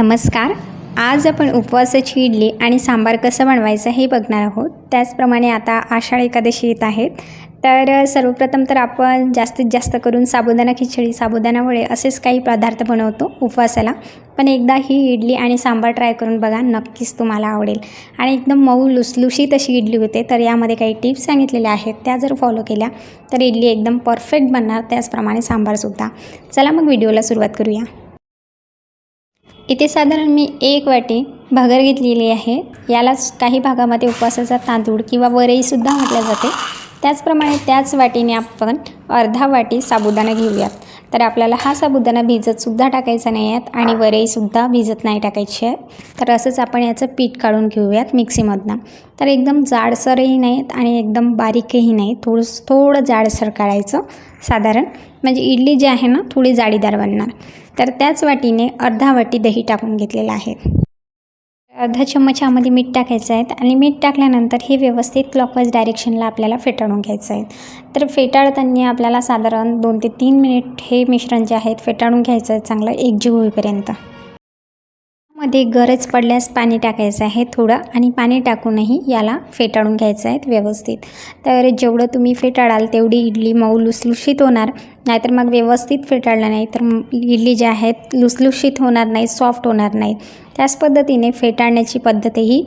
नमस्कार. आज आपण उपवासाची इडली आणि सांबार कसं बनवायचं हे बघणार आहोत. त्याचप्रमाणे आता आषाढ एकादशी येत आहेत तर सर्वप्रथम तर आपण जास्तीत जास्त करून साबुदाणा खिचडी साबुदाणा वडे असेच काही पदार्थ बनवतो उपवासाला. पण एकदा ही इडली आणि सांबार ट्राय करून बघा नक्कीच तुम्हाला आवडेल. आणि एकदम मऊ लुसलुशीत अशी इडली होते तर यामध्ये काही टिप्स सांगितलेल्या आहेत त्या जर फॉलो केल्या तर इडली एकदम परफेक्ट बनणार त्याचप्रमाणे सांबारसुद्धा. चला मग व्हिडिओला सुरुवात करूया. इथे साधारण मी एक वाटी भगर घेतलेली आहे. यालाच काही भागामध्ये उपवासाचा तांदूळ किंवा वरईसुद्धा म्हटलं जाते. त्याचप्रमाणे त्याच वाटीने आपण अर्धा वाटी साबुदाणा घेऊयात. तर आपल्याला हा साबुदाणा भिजतसुद्धा टाकायचा नाही आहेत आणि वरईसुद्धा भिजत नाही टाकायची आहे. तर असंच आपण याचं पीठ काढून घेऊयात मिक्सीमधनं. तर एकदम जाडसरही नाहीत आणि एकदम बारीकही नाही थोडं थोडं जाडसर काढायचं साधारण. म्हणजे इडली जी आहे ना थोडी जाडीदार बनणार. तर त्याच वाटीने अर्धा वाटी दही टाकून घेतलेलं आहे. अर्धा चम्मच यामध्ये मीठ टाकायचं आहे आणि मीठ टाकल्यानंतर हे व्यवस्थित क्लॉकवाईज डायरेक्शनला आपल्याला फेटाळून घ्यायचं आहे. तर फेटाळताना आपल्याला साधारण दोन ते तीन मिनिट हे मिश्रण जे आहेत फेटाळून घ्यायचं आहे चांगलं एकजीव होईपर्यंत. मध्ये गरज पडल्यास पाणी टाकायचं आहे थोडं आणि पाणी टाकूनही याला फेटाळून घ्यायचं आहे व्यवस्थित. तर जेवढं तुम्ही फेटाळाल तेवढी इडली मऊ लुसलुशीत होणार. नाहीतर मग व्यवस्थित फेटाळलं नाही तर इडली ज्या आहेत लुसलुशीत होणार नाही सॉफ्ट होणार नाही त्याच पद्धतीने फेटाळण्याची पद्धतही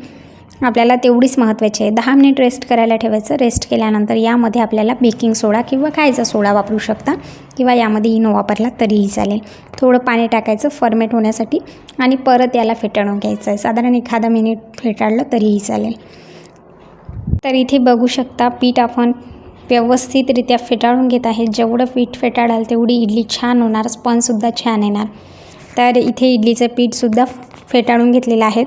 आपल्याला तेवढीच महत्त्वाची आहे. दहा मिनिट रेस्ट करायला ठेवायचं. रेस्ट केल्यानंतर यामध्ये आपल्याला बेकिंग सोडा किंवा खायचा सोडा वापरू शकता किंवा यामध्ये इनो वापरला तरीही चालेल. थोडं पाणी टाकायचं फर्मेट होण्यासाठी आणि परत याला फेटाळून घ्यायचं आहे. साधारण एखादा मिनिट फेटाळलं तरीही चालेल. तर इथे बघू शकता पीठ आपण व्यवस्थितरित्या फेटाळून घेत आहे. जेवढं पीठ फेटाळाल तेवढी इडली छान होणार स्पंजसुद्धा छान येणार. तर इथे इडलीचं पीठसुद्धा फेटाळून घेतलेलं आहे.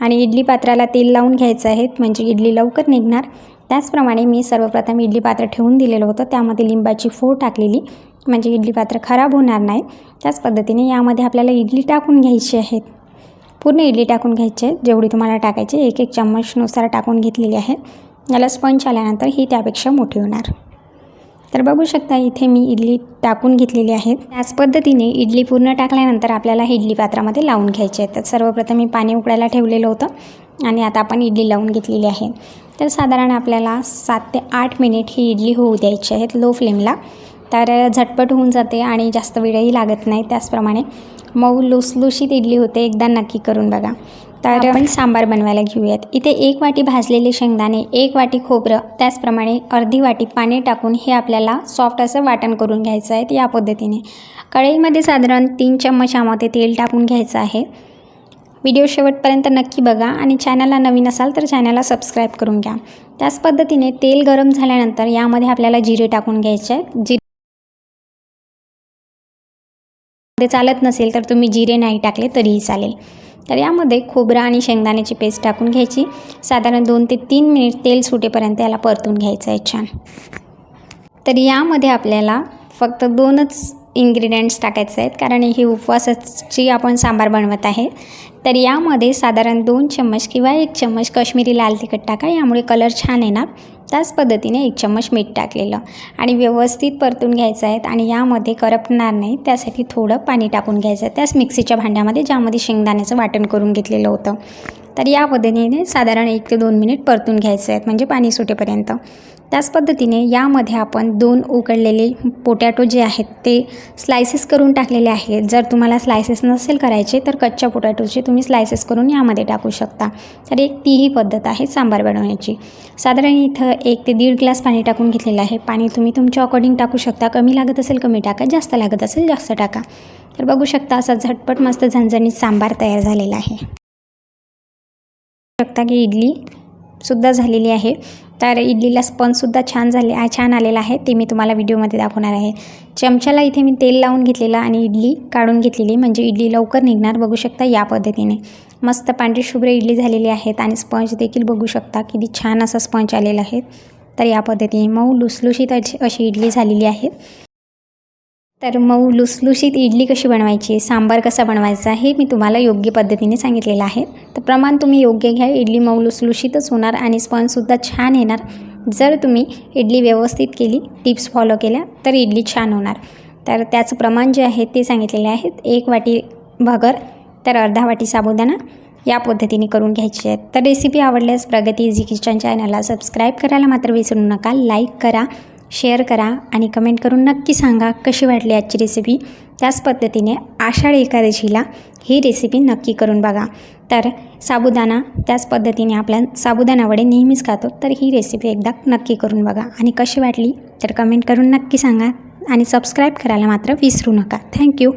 आणि इडली पात्राला तेल लावून घ्यायचं आहे. म्हणजे इडली लवकर निघणार. त्याचप्रमाणे मी सर्वप्रथम इडली पात्र ठेवून दिलेलं होतं. त्यामध्ये लिंबाची फोड टाकलेली. म्हणजे इडली पात्र खराब होणार नाही. त्याच पद्धतीने यामध्ये आपल्याला इडली टाकून घ्यायची आहेत. पूर्ण इडली टाकून घ्यायची आहे. जेवढी तुम्हाला टाकायची एक एक चम्मचनुसार टाकून घेतलेली आहे. याला स्पंच आल्यानंतर ही त्यापेक्षा मोठी होणार. तर बघू शकता इथे मी इडली टाकून घेतलेली आहे. त्याच पद्धतीने इडली पूर्ण टाकल्यानंतर आपल्याला हे इडली पात्रामध्ये लावून घ्यायचे आहेत. तर सर्वप्रथम मी पाणी उकळायला ठेवलेलं होतं आणि आता आपण इडली लावून घेतलेली आहे. तर साधारण आपल्याला सात ते आठ मिनिट ही इडली होऊ द्यायची आहेत लो फ्लेमला. तर झटपट होऊन जाते आणि जास्त वेळही लागत नाही. त्याचप्रमाणे मऊ लुसलुशीत इडली होते एकदा नक्की करून बघा. तर आपण सांबार बनवायला घेऊयात. इथे एक वाटी भाजलेले शेंगदाणे एक वाटी खोबरं त्याचप्रमाणे अर्धी वाटी पाणी टाकून हे आपल्याला सॉफ्ट असं वाटण करून घ्यायचं आहे या पद्धतीने. कढईमध्ये साधारण तीन चम्मच यामध्ये तेल टाकून घ्यायचं आहे. व्हिडिओ शेवटपर्यंत नक्की बघा आणि चॅनलला नवीन असाल तर चॅनलला सबस्क्राईब करून घ्या. त्याच पद्धतीने तेल गरम झाल्यानंतर यामध्ये आपल्याला जिरे टाकून घ्यायचे आहेत. जिरे चालत नसेल तर तुम्ही जिरे नाही टाकले तरीही चालेल. तर यामध्ये खोबरं आणि शेंगदाण्याची पेस्ट टाकून घ्यायची. साधारण दोन ते तीन मिनिट तेल सुटेपर्यंत याला परतून घ्यायचं आहे छान. तर यामध्ये आपल्याला फक्त दोनच इन्ग्रेडियंट्स टाकायचे आहेत कारण ही उपवासाची आपण सांबार बनवत आहे. तर यामध्ये साधारण दोन चम्मच किंवा एक चम्मच कश्मीरी लाल तिखट टाका. यामुळे कलर छान येणार. त्याच पद्धतीने एक चम्मच मीठ टाकलेलं. आणि व्यवस्थित परतून घ्यायचं आहेत आणि यामध्ये करपणार नाही. त्यासाठी थोडं पाणी टाकून घ्यायचं आहे. त्याच मिक्सीच्या भांड्यामध्ये ज्यामध्ये शेंगदाण्याचं वाटण करून घेतलेलं होतं. तर या पद्धतीने साधारण एक ते दोन मिनिट परतून घ्यायचं आहेत म्हणजे पाणी सुटेपर्यंत. त्याच पद्धतीने यामध्ये आपण दोन उकडलेले पोटॅटो जे आहेत ते स्लायसेस करून टाकलेले आहेत जर तुम्हाला स्लायसेस नसेल करायचे तर कच्च्या पोटॅटोचे तुम्ही स्लायसेस करून यामध्ये टाकू शकता. तर एक तीही पद्धत आहे सांबार बनवण्याची. साधारण इथं एक ते दीड ग्लास पाणी टाकून घेतलेलं आहे. पाणी तुम्ही तुमच्या अकॉर्डिंग टाकू शकता. कमी लागत असेल कमी टाका. जास्त लागत असेल जास्त टाका. तर बघू शकता असा झटपट मस्त झणझणीत सांबार तयार झालेला आहे. शकता की इडली सुद्धा झालेली आहे. तर इडलीला स्पंजसुद्धा छान झाले छान आलेला आहे. ते मी तुम्हाला व्हिडिओमध्ये दाखवणार आहे. चमच्याला इथे मी तेल लावून घेतलेलं आणि इडली काढून घेतलेली. म्हणजे इडली लवकर निघणार बघू शकता या पद्धतीने. मस्त पांढरी शुभ्र इडली झालेली आहेत आणि स्पंज देखील बघू शकता किती छान असा स्पंज आलेला आहे. तर या पद्धतीने मऊ लुसलुशीत अशी इडली झालेली आहे. तर मऊ लुसलुशीत इडली कशी बनवायची सांबार कसा बनवायचा हे मी तुम्हाला योग्य पद्धतीने सांगितलेलं आहे. तर प्रमाण तुम्ही योग्य घ्या इडली मऊ लुसलुशीतच होणार आणि स्पंजसुद्धा छान येणार. जर तुम्ही इडली व्यवस्थित केली टिप्स फॉलो केल्या तर इडली छान होणार. तर त्याचं प्रमाण जे आहे ते सांगितलेले आहेत. एक वाटी भगर तर अर्धा वाटी साबुदाणा या पद्धतीने करून घ्यायची आहेत. तर रेसिपी आवडल्यास प्रगती इझी किचन चॅनलला सबस्क्राईब करायला मात्र विसरू नका लाईक करा. शेअर करा आणि कमेंट करून नक्की सांगा कशी वाटली आजची रेसिपी त्याच पद्धतीने आषाढ एकादशीला ही रेसिपी नक्की करून बघा. तर साबुदाणा त्याच पद्धतीने आपल्या साबुदाणा वडे नेहमीच खातो तर ही रेसिपी एकदा नक्की करून बघा. आणि कशी वाटली? तर कमेंट करून नक्की सांगा. आणि सबस्क्राईब करायला मात्र विसरू नका. थँक्यू